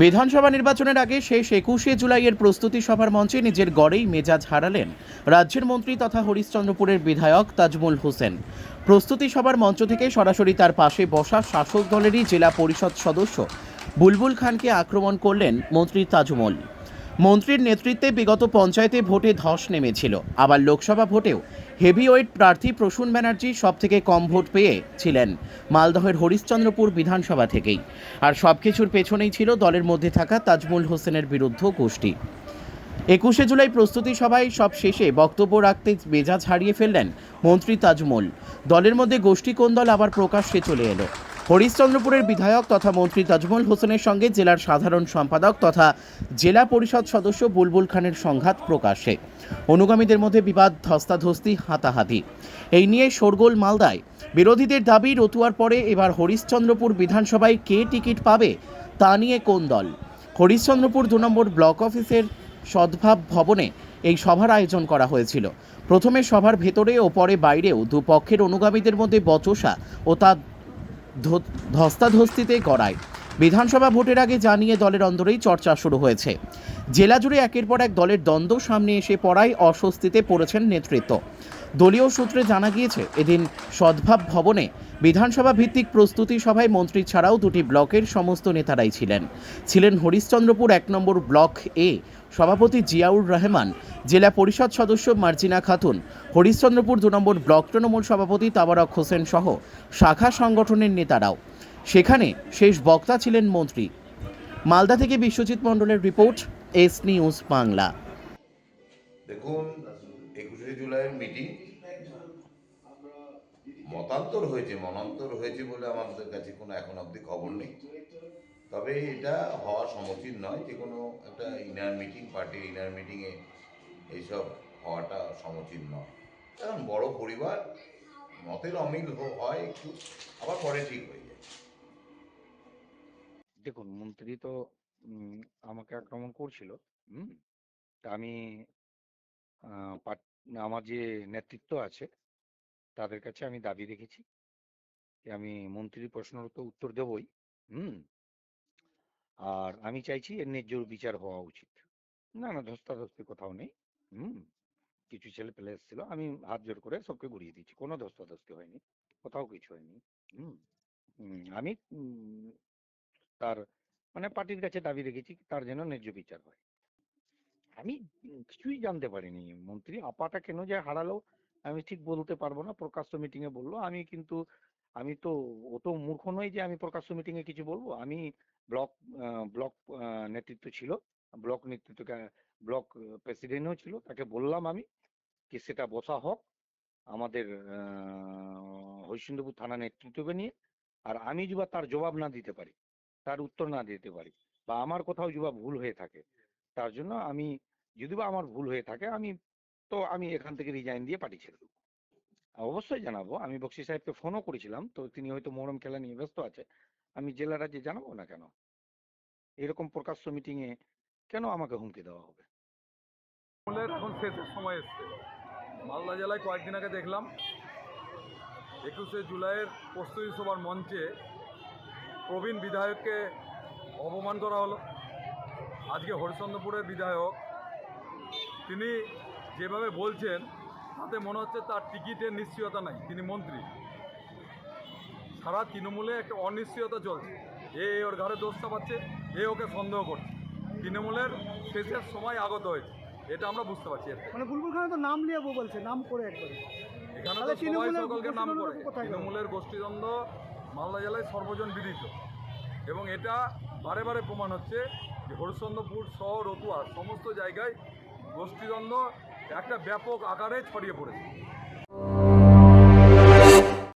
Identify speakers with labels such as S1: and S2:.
S1: বিধানসভা নির্বাচনের আগে শেষ একুশে জুলাইয়ের প্রস্তুতি সভার মঞ্চে নিজের গড়েই মেজাজ হারালেন রাজ্যের মন্ত্রী তথা হরিশ্চন্দ্রপুরের বিধায়ক তাজমুল হোসেন। প্রস্তুতি সভার মঞ্চ থেকে সরাসরি তার পাশে বসা শাসক দলেরই জেলা পরিষদ সদস্য বুলবুল খানকে আক্রমণ করলেন মন্ত্রী তাজমল। মন্ত্রীর নেতৃত্বে বিগত পঞ্চায়েতে ভোটে ধস নেমেছিল। আবার লোকসভা ভোটেও হেভিওয়েট প্রার্থী প্রসূন ব্যানার্জি সব থেকে কম ভোট পেয়ে ছিলেন মালদহের হরিশ্চন্দ্রপুর বিধানসভা থেকেই। আর সব কিছুর পেছনেই ছিল দলের মধ্যে থাকা তাজমুল হোসেনের বিরুদ্ধ গোষ্ঠী। একুশে জুলাই প্রস্তুতি সভায় সব শেষে বক্তব্য রাখতে মেজাজ হারিয়ে ফেললেন মন্ত্রী তাজমল। দলের মধ্যে গোষ্ঠী কোন্দল আবার প্রকাশ্যে চলে এলো? হরিশ্চন্দ্রপুরের বিধায়ক তথা মন্ত্রী তাজমল হোসেনের সঙ্গে জেলার সাধারণ সম্পাদক তথা জেলা পরিষদ সদস্য বুলবুল খানের সংঘাত প্রকাশে অনুগামীদের মধ্যে বিবাদ, ধস্তাধস্তি, হাতাহাতি। এই নিয়ে শোরগোল মালদায়। বিরোধীদের দাবি, রতুয়ার পরে এবার হরিশ্চন্দ্রপুর বিধানসভায় কে টিকিট পাবে, তা নিয়ে কোন দল? হরিশ্চন্দ্রপুর দু নম্বর ব্লক অফিসের সদ্ভাব ভবনে এই সভার আয়োজন করা হয়েছিল। প্রথমে সভার ভেতরে ও পরে বাইরেও দুপক্ষের অনুগামীদের মধ্যে বচসা ও তা ধস্তাধস্তিতে গড়ায়। বিধানসভা ভোটের আগে জানিয়ে দলের অন্দরেই চর্চা শুরু হয়েছে। জেলা জুড়ে একের পর এক দলের দ্বন্দ্ব সামনে এসে পড়ায় অস্বস্তিতে পড়েছেন নেতৃত্ব। দলীয় সূত্রে জানা গিয়েছে, এদিন সদ্ভাব ভবনে বিধানসভা ভিত্তিক প্রস্তুতি সভায় মন্ত্রী ছাড়াও দুটি ব্লকের সমস্ত নেতারাই ছিলেন। ছিলেন হরিশ্চন্দ্রপুর এক নম্বর ব্লক এ সভাপতি জিয়াউর রহমান, জেলা পরিষদ সদস্য মার্জিনা খাতুন, হরিশ্চন্দ্রপুর দু নম্বর ব্লক তৃণমূল সভাপতি তাবারক হোসেন সহ শাখা সংগঠনের নেতারাও। সেখানে শেষ বক্তা ছিলেন মন্ত্রী। মালদা থেকে বিশ্বজিৎ মণ্ডলের রিপোর্ট, এস নিউজ বাংলা।
S2: একুশে মিটিং মতান্তর হয়েছে, মনান্তর হয়েছে বলে আমাদের কাছে কোনো এখন অবধি খবর নেই। তবে এটা হওয়া সমীচীন নয় যে কোনো একটা ইনার মিটিং পার্টি ইনার মিটিংয়ে এইসব হওয়াটা সমীচীন নয়। কারণ বড় পরিবার, মতের অমিল হয় একটু, আবার পরে ঠিক হয়ে যায়।
S3: দেখুন, মন্ত্রী তো আমাকে আক্রমণ করছিল, হুম? আমি আমার যে নেতৃত্ব আছে, তাদের কাছে আমি দাবি রেখেছি যে, আমি মন্ত্রীর প্রশ্নের তো উত্তর দেবই, হুম? আর আমি চাইছি এর ন্যায্য বিচার হওয়া উচিত। না না, ধস্তাধস্তি কোথাও নেই, হুম? কিছু ছেলে পেলে এসেছিল, আমি হাত জোর করে সবকে ঘুরিয়ে দিচ্ছি কোনো ধস্তাধস্তি হয়নি, কোথাও কিছু হয়নি, হুম? আমি তার মানে পার্টির কাছে দাবি রেখেছি, তার যেন ন্যায্য বিচার হয়। আমি কিছুই জানতে পারিনি। মন্ত্রী, আপাটা কেন যে হারালো, আমি ঠিক বলতে পারব না। প্রকাশ্য মিটিং এ বলল, আমি কিন্তু, আমি তো অত মূর্খ নই যে আমি প্রকাশ্য মিটিং এ কিছু বলব। আমি ব্লক ব্লক নেতৃত্ব ছিল, ব্লক নেতৃত্ব ব্লক প্রেসিডেন্টও ছিল, তাকে বললাম আমি কি সেটা বসা হোক, আমাদের হরিশ্চন্দ্রপুর থানা নেতৃত্বকে নিয়ে, আর আমি যদি তার জবাব না দিতে পারি, তার উত্তর না দিতে পারি, বা আমার কোথাও যদি বা ভুল হয়ে থাকে তার জন্য আমি যদি বা আমার ভুল হয়ে থাকে, আমি তো আমি এখান থেকে রিজাইন দিয়ে পার্টি ছেড়ে দেবো। অবশ্যই জানাব, আমি বক্সি সাহেবকে ফোনও করেছিলাম, তো তিনি হয়তো মোহরম খেলা নিয়ে ব্যস্ত আছে, আমি জেলা রাজ্যে জানাব না কেন? এরকম প্রকাশ্য মিটিং এ কেন আমাকে হুমকি দেওয়া হবে?
S4: এখন শেষের সময় এসছে। মালদা জেলায় কয়েকদিন আগে দেখলাম, একুশে জুলাইয়ের প্রস্তুতি সভার মঞ্চে প্রবীণ বিধায়ককে অপমান করা হলো। আজকে হরিশ্চন্দ্রপুরের বিধায়ক তিনি যেভাবে বলছেন তাতে মনে হচ্ছে তার টিকিটের নিশ্চয়তা নাই তিনি মন্ত্রী। সারা তৃণমূলে একটা অনিশ্চয়তা চলছে। এ ওর ঘরে দোষ পাচ্ছে এ ওকে সন্দেহ করছে। তৃণমূলের শেষের সময় আগত হয়েছে এটা আমরা বুঝতে পারছি
S5: মানে বুলবুল খান তো নাম নিয়ে বলছে নাম করে একবারে।
S4: এখানে তো সবাই
S5: তৃণমূলের
S4: সকলকে নাম করে।
S5: গোষ্ঠীদ্বন্দ্ব
S4: তৃণমূলের গোষ্ঠীদ্বন্দ্ব মালদা জেলায় সর্বজন বিদিত। এবং এটা বারে বারে প্রমাণ হচ্ছে হরিশ্চন্দ্রপুর সহ রতুয়া সমস্ত জায়গায় গোষ্ঠীদ্বন্দ্ব একটা ব্যাপক আকারে ছড়িয়ে পড়েছে।